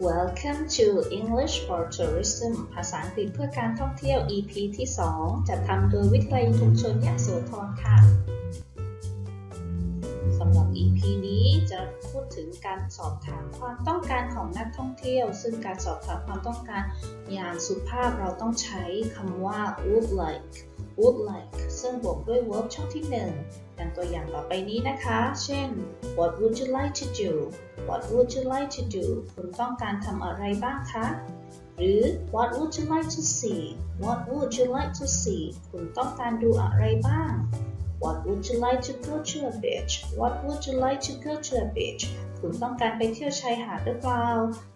Welcome to English for Tourism ภาษาอังกฤษเพื่อการท่องเที่ยว EP ที่ 2 จัดทำโดยวิทยาลัยชุมชนยะโสธรค่ะ สำหรับ EP นี้จะพูดถึงการสอบถามความต้องการของนักท่องเที่ยว ซึ่งการสอบถามความต้องการอย่างสุภาพเราต้องใช้คำว่า would like would like ซึ่งบวกด้วย verb ช่องที่ 1 ดังตัวอย่างต่อไปนี้นะคะ เช่น What would you like to do What would you like to do คุณต้องการทำอะไรบ้างคะ หรือ What would you like to see What would you like to see คุณต้องการดูอะไรบ้าง What would you like to go to a beach What would you like to go to a beach คุณต้องการไปเที่ยวชายหาดหรือเปล่า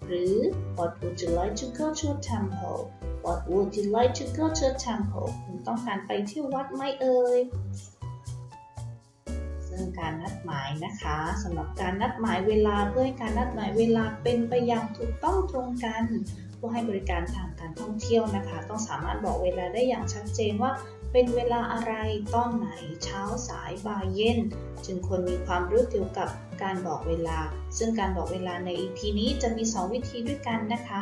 หรือ What would you like to go to a temple What would you like to go to a temple คุณต้องการไปเที่ยววัดไหมเอ่ยซึ่งการนัดหมายนะคะสำหรับการนัดหมายเวลาเพื่อให้การนัดหมายเวลาเป็นไปอย่างถูกต้องตรงกันผู้ให้บริการทางการท่องเที่ยวนะคะ ต้องสามารถบอกเวลาได้อย่างชัดเจนว่า เป็นเวลาอะไรตอนไหนเช้าสายบ่ายเย็น จึงควรมีความรู้เกี่ยวกับ การบอกเวลา ซึ่งการบอกเวลาใน EP นี้จะมี 2 วิธีด้วยกันนะคะ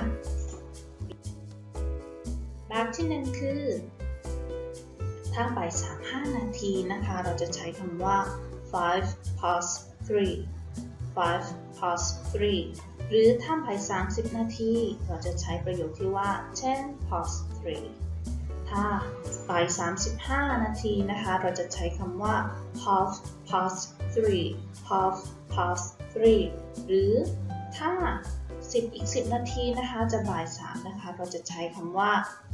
แบบที่หนึ่งคือถ้าบ่ายสามห้านาทีนะคะ เราจะใช้คำว่า five past three five past three หรือถ้าบ่ายสามสิบนาที เราจะใช้ประโยคที่ว่า ten past three ถ้าบ่ายสามสิบห้านาทีนะคะ เราจะใช้คำว่า half past three half past three หรือถ้า 10 อีก 10 นาทีนะคะ จะบ่าย3นะคะ เราจะใช้คำว่า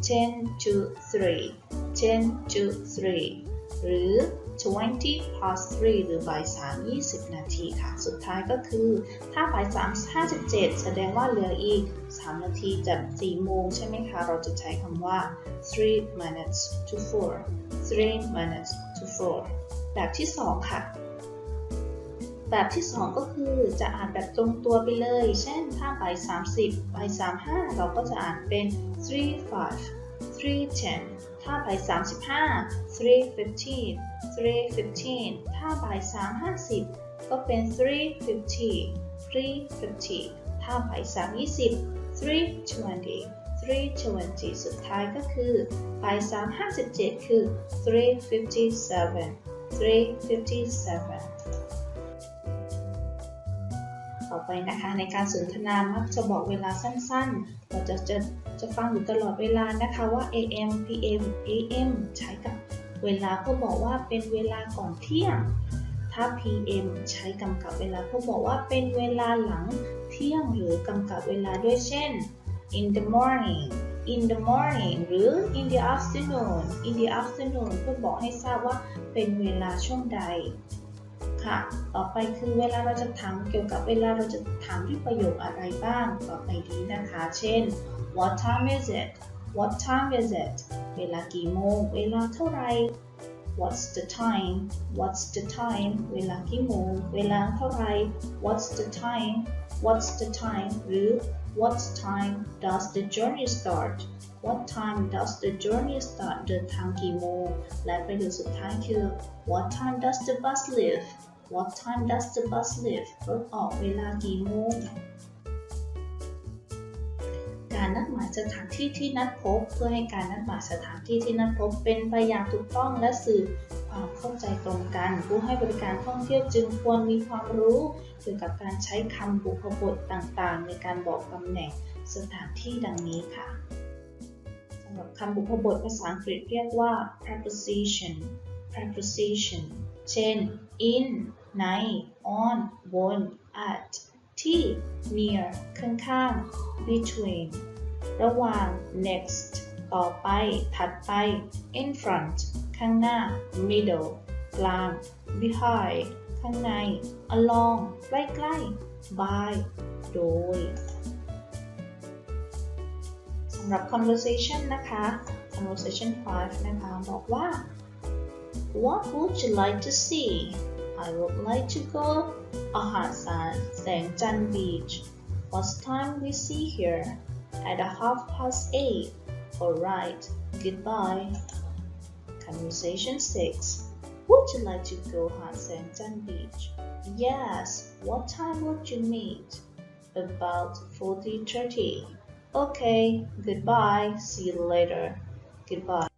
ten to three ten to three หรือ 20 past three หรือบ่าย3 20 นาทีค่ะ สุดท้ายก็คือ ถ้าบ่าย3 57 แสดงว่าเหลืออีก 3 นาทีจาก4โมงใช่ไหมคะ เราจะใช้คำว่า three minutes to four three minutes to four แบบที่ 2 ค่ะ แบบที่ 2 ก็คือจะอ่านแบบตรงตัวไปเลย เช่นถ้าบ่าย30บ่าย35 เราก็จะอ่านเป็น three five three ten ถ้าบ่าย35 three fifteen three fifteen ถ้าบ่าย3 50 ก็เป็น three fifty three fifty ถ้าบ่าย3 20 three twenty three twenty สุดท้ายก็คือบ่าย3 57 คือ three fifty seven three fifty seven ต่อไปนะคะในการสนทนามักจะบอกเวลาสั้นๆ เราจะจะ จะฟังอยู่ตลอดเวลานะคะว่า AM PM AM ใช้กับเวลาเพื่อบอกว่าเป็นเวลาก่อนเที่ยง ถ้า PM ใช้กำกับเวลาเพื่อบอกว่าเป็นเวลาหลังเที่ยงหรือกำกับเวลาด้วยเช่น in the morning in the morning หรือ in the afternoon in the afternoon เพื่อบอกให้ทราบว่าเป็นเวลาช่วงใด ค่ะ ต่อไปคือเวลาเราจะถามเกี่ยวกับเวลาเราจะถามด้วยประโยคอะไรบ้าง ต่อไปนี้นะคะ เช่น what time is it what time is it เวลากี่โมง เวลาเท่าไหร่ what's the time what's the time เวลากี่โมง เวลาเท่าไหร่ what's the time what's the time หรือ what time does the journey start what time does the journey start เดินทางกี่โมง และประโยคสุดท้ายคือ what time does the bus leave what time does the bus leave รถออกเวลากี่โมง การนัดหมายสถานที่ที่นัดพบ เพื่อให้การนัดหมายสถานที่ที่นัดพบ เป็นไปอย่างถูกต้องและสื่อความเข้าใจตรงกัน ผู้ให้บริการท่องเที่ยวจึงควรมีความรู้ เกี่ยวกับการใช้คำบุพบทต่างๆ ในการบอกตำแหน่งสถานที่ดังนี้ค่ะสำหรับคำบุพบทภาษาอังกฤษเรียกว่า preposition preposition เช่น in ใน on บน at ที่ near ข้างๆ between ระหว่าง next ต่อไป ถัดไป in front ข้างหน้า middle กลาง behind ข้างใน along ใกล้ๆ by โดยสำหรับ conversation นะคะ conversation 5 นะคะ บอกว่า What would you like to see I would like to go อาหารสารแสงจันทร์ beach What time we see here at half past eight. All right, goodbye. Conversation 6. Would you like to go Hansan Beach? Yes. What time would you meet? About 40.30. Okay, goodbye. See you later. Goodbye.